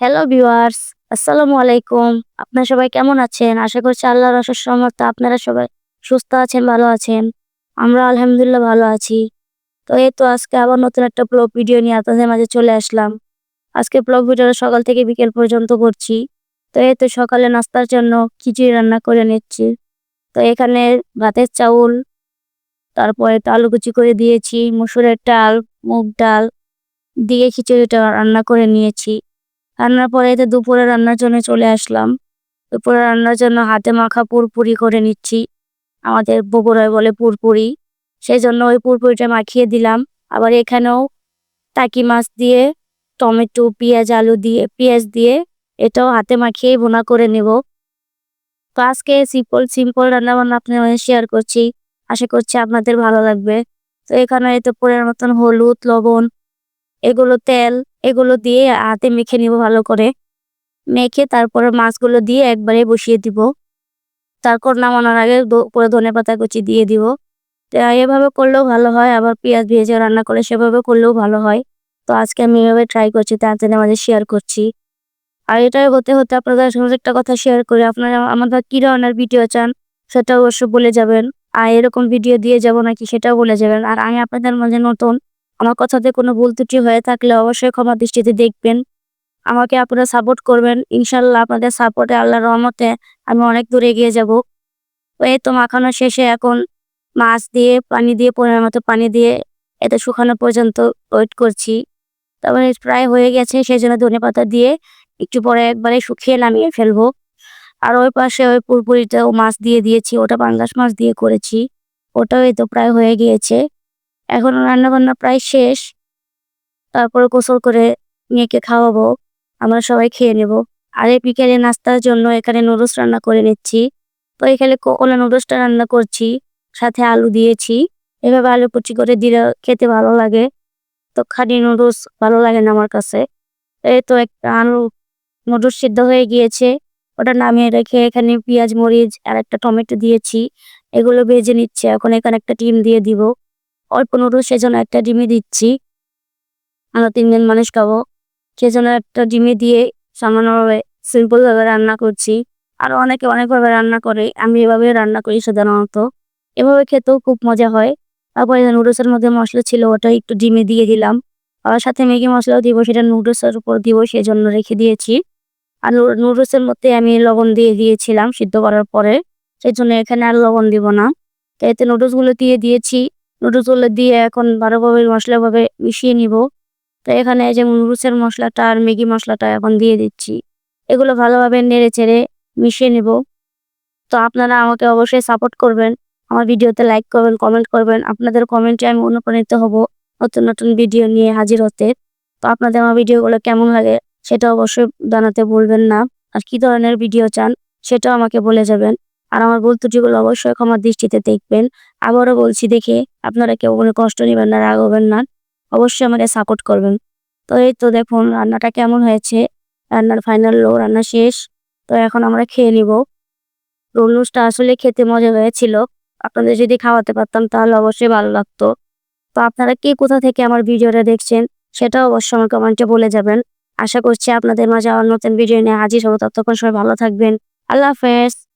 Hello viewers আসসালামু আলাইকুম আপনারা সবাই কেমন আছেন আশা করছি আল্লাহর অশেষ রহমতে আপনারা সবাই সুস্থ আছেন, ভালো আছেন। আমরা আলহামদুলিল্লাহ ভালো আছি। তো এই তো আজকে আবার নতুন একটা ব্লগ ভিডিও নিয়ে আপনাদের মাঝে চলে আসলাম। আজকে ব্লগ ভিডিওটা সকাল থেকে বিকেল পর্যন্ত করছি। তো এই তো সকালে নাস্তার জন্য খিচুড়ি রান্না করে নিচ্ছি। তো এখানে ভাতের চাউল, তারপরে আলু কুচি করে দিয়েছি, মসুরের ডাল, মুগ ডাল দিয়ে খিচুড়িটা রান্না করে নিয়েছি। রান্নার পরে এতে দুপুরে রান্নার জন্য চলে আসলাম। দুপুরে রান্নার জন্য হাতে মাখা পুরপুরি করে নিচ্ছি। আমাদের বগুড়ায় বলে পুরপুরি। সেই জন্য ওই পুরপুরিটা মাখিয়ে দিলাম। আবার এখানেও টাকি মাছ দিয়ে, টমেটো, পেঁয়াজ, আলু দিয়ে, পেঁয়াজ দিয়ে এটাও হাতে মাখিয়েই বোনা করে নেব। তো আজকে সিম্পল সিম্পল রান্না বান্না আপনার শেয়ার করছি। আশা করছি আপনাদের ভালো লাগবে। তো এখানে এতে পরের মতন হলুদ, লবণ, এগুলো তেল এগুলো দিয়ে হাতে মেখে নিব ভালো করে। মেখে তারপরে মাছগুলো দিয়ে একবারে বসিয়ে দিব। তারপর নামানোর আগে উপরে ধনে পাতা কুচি দিয়ে দিব। এভাবে করলেও ভালো হয়, আবার পেঁয়াজ ভেজে রান্না করে সেভাবে করলেও ভালো হয়। তো আজকে আমি এভাবে ট্রাই করছি তাড়াতাড়ি আমাদের শেয়ার করছি। আর এটাই হতে হতে আপনাদের সঙ্গে একটা কথা শেয়ার করি। আপনারা আমাদের কী ধরনের ভিডিও চান, সেটা অবশ্যই বলে যাবেন। আর এরকম ভিডিও দিয়ে যাব নাকি সেটাও বলে যাবেন। আর আমি আপনাদের মাঝে নতুন আমার কথাতে কোনো ভুল ত্রুটি হয়ে থাকলে অবশ্যই ক্ষমা দৃষ্টিতে দেখবেন। আমাকে আপনারা সাপোর্ট করবেন। ইনশাল্লাহ আপনাদের সাপোর্টে আল্লাহর রহমতে আমি অনেক দূর এগিয়ে যাব। এই তো মাখানো শেষে এখন মাছ দিয়ে, পানি দিয়ে, পরিমাণ মতো পানি দিয়ে এতে শুকানো পর্যন্ত ওয়েট করছি। তারপরে প্রায় হয়ে গেছে সেই জন্য ধনে পাতা দিয়ে একটু পরে একবারে শুকিয়ে নামিয়ে ফেলব। আর ওই পাশে ওই পুরপুরিটাও মাছ দিয়ে দিয়েছি, ওটা পাঙ্গাস মাছ দিয়ে করেছি। ওটাও এই তো প্রায় হয়ে গিয়েছে। এখন রান্নাবান্না প্রায় শেষ। তারপরে গোসল করে মেয়েকে খাওয়াবো। আমরা সবাই খেয়ে নেব। আর এই বিকেলে নাস্তার জন্য এখানে নুডলস রান্না করে নিচ্ছি। তো এখানে ওলা নুডলসটা রান্না করছি, সাথে আলু দিয়েছি। এভাবে আলু কুচি করে দিলে খেতে ভালো লাগে। তো খালি নুডলস ভালো লাগে না আমার কাছে। এই তো একটা আলু নুডলস সিদ্ধ হয়ে গিয়েছে। ওটা নামিয়ে রেখে এখানে পেঁয়াজ, মরিচ আর একটা টমেটো দিয়েছি। এগুলো ভেজে নিচ্ছে। এখন এখানে একটা ডিম দিয়ে দিব। অল্প নুডলস সেজন্য একটা ডিমে দিচ্ছি। আমরা তিনজন মানুষ খাব। সেজন্য একটা ডিমে দিয়ে সামান্যভাবে সিম্পলভাবে রান্না করছি। আর অনেকে অনেকভাবে রান্না করে, আমি এভাবে রান্না করি সাধারণত। এভাবে খেতেও খুব মজা হয়। তারপরে নুডলসের মধ্যে মশলা ছিল, ওটা একটু ডিমে দিয়ে দিলাম। আর সাথে ম্যাগি মশলাও দিব, সেটা নুডলসের উপর দিব সেই জন্য রেখে দিয়েছি। আর নুডলসের মধ্যে আমি লবণ দিয়ে দিয়েছিলাম সিদ্ধ করার পরে। সেই জন্য এখানে আর লবণ দিব না। তো এতে নুডলসগুলো দিয়ে দিয়েছি। নুডলসগুলো দিয়ে এখন ভালোভাবে মশলাভাবে মিশিয়ে নিব। তো এখানে যে নুডলসের মশলাটা আর ম্যাগি মশলাটা এখন দিয়ে দিচ্ছি। এগুলো ভালোভাবে নেড়ে চেড়ে মিশিয়ে নেব। তো আপনারা আমাকে অবশ্যই সাপোর্ট করবেন। আমার ভিডিওতে লাইক করবেন কমেন্ট করবেন। আপনাদের কমেন্টে আমি অনুপ্রাণিত হব নতুন নতুন ভিডিও নিয়ে হাজির হতে। তো আপনাদের আমার ভিডিওগুলো কেমন লাগে সেটা অবশ্যই জানাতে বলবেন না। আর কি ধরনের ভিডিও চান সেটাও আমাকে বলে যাবেন। আর আমার ভুল ত্রুটিগুলো অবশ্যই ক্ষমার দৃষ্টিতে দেখবেন। আবারও বলছি, দেখে আপনারা কেউ কোনো কষ্ট নেবেন না, রাগ হবেন না। অবশ্যই আমাকে সাপোর্ট করবেন। তো এই তো দেখুন, রান্নাটা কেমন হয়েছে? রান্নার ফাইনাল লো রান্না শেষ। তো এখন আমরা খেয়ে নিব। রুলুসটা আসলে খেতে মজা হয়েছিল। আপনাদের যদি খাওয়াতে পারতাম তাহলে অবশ্যই ভালো লাগতো। তো আপনারা কে কোথা থেকে আমার ভিডিওটা দেখছেন সেটাও অবশ্যই আমার কমেন্টে বলে যাবেন। আশা করছি আপনাদের মাঝে আমার নতুন ভিডিও নিয়ে হাজির হব। ততক্ষণ সবাই ভালো থাকবেন। আল্লাহ হাফেজ।